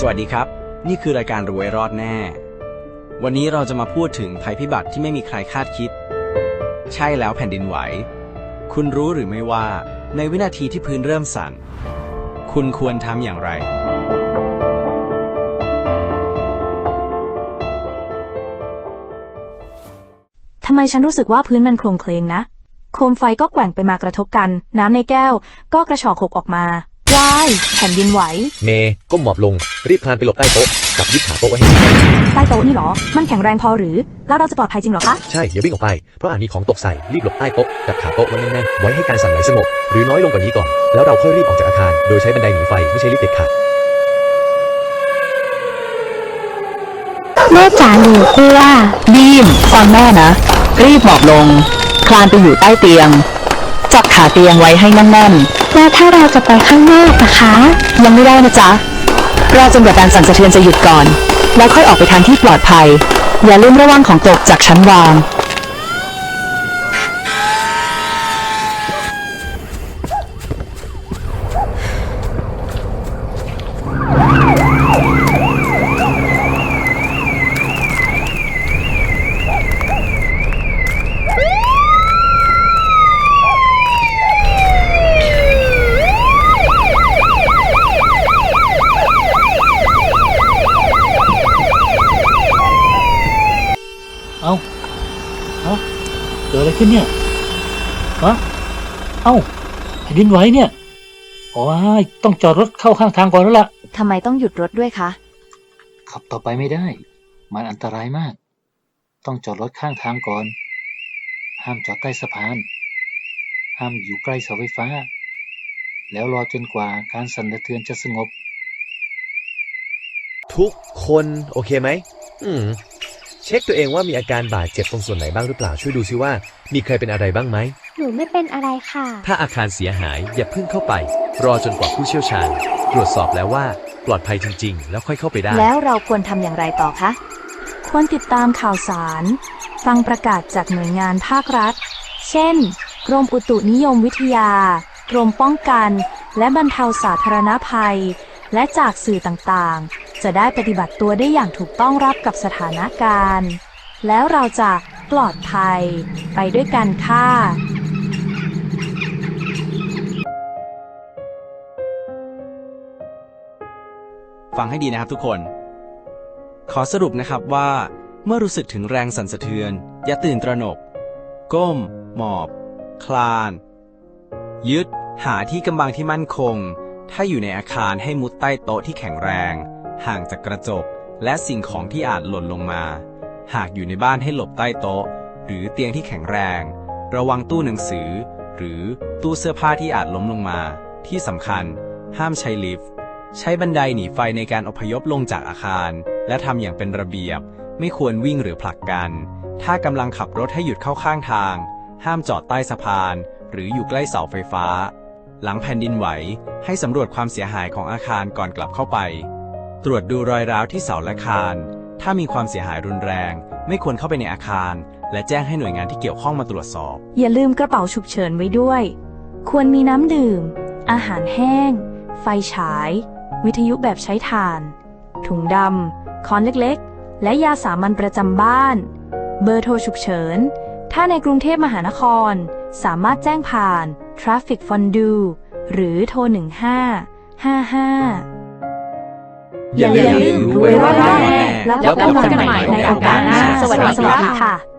สวัสดีครับ นี่คือรายการรวยรอดแน่ วันนี้เราจะมาพูดถึงภัยพิบัติที่ไม่มีใครคาดคิด ใช่แล้วแผ่นดินไหว คุณรู้หรือไม่ว่า ในวินาทีที่พื้นเริ่มสั่น คุณควรทำอย่างไร ทำไมฉันรู้สึกว่าพื้นมันโครงเคลงนะ โคมไฟก็แกว่งไปมากระทบกัน น้ำในแก้ว ก็กระชอกหกออกมา ว้ายแผ่นดินไหว เมย์ก้มหมอบลง รีบคลานไปหลบใต้โต๊ะกับยึดขาโต๊ะไว้ให้ดีใต้โต๊ะนี่เหรอ มันแข็งแรงพอหรือ แล้วเราจะปลอดภัยจริงเหรอคะ ใช่ อย่าวิ่งออกไป เพราะอาจมีของตกใส่ รีบหลบใต้โต๊ะกับขาโต๊ะไว้แน่นๆ ไว้ให้การสั่นไหวสงบ หรือน้อยลงกว่านี้ก่อน แล้วเราค่อยรีบออกจากอาคาร โดยใช้บันไดหนีไฟ ไม่ใช่ลิฟต์เด็ดขาดแม่จ๋าหนูกลัวบีมฟังแม่นะ รีบหมอบลง คลานไปอยู่ใต้เตียง จับขาเตียงไว้ให้แน่นแล้วถ้าเราจะไปข้างนอกนะคะ ๆ ยังไม่ได้นะจ๊ะ รอจนกว่าการสั่นสะเทือนจะหยุดก่อน แล้วค่อยออกไปทางที่ปลอดภัย อย่าลืมระวังของตกจากชั้นวาง เอ้าเกิดอะไรขึ้นเนี่ยฮะเอ้าแผ่นดินไหวเนี่ยโอ้ยต้องจอดรถเข้าข้างทางก่อนแล้วล่ะทำไมต้องหยุดรถด้วยคะ ขับต่อไปไม่ได้ มันอันตรายมาก ต้องจอดรถข้างทางก่อน ห้ามจอดใต้สะพาน ห้ามอยู่ใกล้เสาไฟฟ้า แล้วรอจนกว่าการสั่นสะเทือนจะสงบ ทุกคนโอเคไหม อืม เช็คตัวเองว่ามีอาการบาดเจ็บตรงส่วนไหนบ้างหรือเปล่าช่วยดูซิว่า มีใครเป็นอะไรบ้างไหม หนูไม่เป็นอะไรค่ะ ถ้าอาคารเสียหายอย่าเพิ่งเข้าไป รอจนกว่าผู้เชี่ยวชาญ ตรวจสอบแล้วว่าปลอดภัยจริง ๆ แล้วค่อยเข้าไปได้ แล้วเราควรทำอย่างไรต่อคะ ควรติดตามข่าวสาร ฟังประกาศจากหน่วยงานภาครัฐ เช่น กรมอุตุนิยมวิทยา กรมป้องกัน และบรรเทาสาธารณภัย และจากสื่อต่างๆ จะได้ปฏิบัติตัวได้อย่างถูกต้องรับกับสถานการณ์ แล้วเราจะปลอดภัยไปด้วยกันค่ะฟังให้ดีนะครับทุกคน ขอสรุปนะครับว่า เมื่อรู้สึกถึงแรงสั่นสะเทือน อย่าตื่นตระหนก ก้ม หมอบ คลาน ยึด หาที่กำบังที่มั่นคง ถ้าอยู่ในอาคารให้มุดใต้โต๊ะที่แข็งแรง ห่างจากกระจก และสิ่งของที่อาจหล่นลงมา หากอยู่ในบ้านให้หลบใต้โต๊ะ หรือเตียงที่แข็งแรง ระวังตู้หนังสือ หรือตู้เสื้อผ้าที่อาจล้มลงมา ที่สำคัญ ห้ามใช้ลิฟต์ ใช้บันไดหนีไฟในการอพยพลงจากอาคาร และทำอย่างเป็นระเบียบ ไม่ควรวิ่งหรือผลักกัน ถ้ากำลังขับรถให้หยุดเข้าข้างทาง ห้ามจอดใต้สะพาน หรืออยู่ใกล้เสาไฟฟ้าหลังแผ่นดินไหว ให้สำรวจความเสียหายของอาคารก่อนกลับเข้าไป ตรวจดูรอยร้าวที่เสาและคาน ถ้ามีความเสียหายรุนแรง ไม่ควรเข้าไปในอาคาร และแจ้งให้หน่วยงานที่เกี่ยวข้องมาตรวจสอบ อย่าลืมกระเป๋าฉุกเฉินไว้ด้วย ควรมีน้ำดื่ม อาหารแห้ง ไฟฉาย วิทยุแบบใช้ถ่าน ถุงดำค้อนเล็กๆ และยาสามัญประจำบ้าน เบอร์โทรฉุกเฉิน ถ้าในกรุงเทพมหานคร สามารถแจ้งผ่าน Traffic Fondue หรือโทร 1555 อย่าลืมรวยรอดแน่แล้วพบกันใหม่ในโอกาสหน้า สวัสดีค่ะ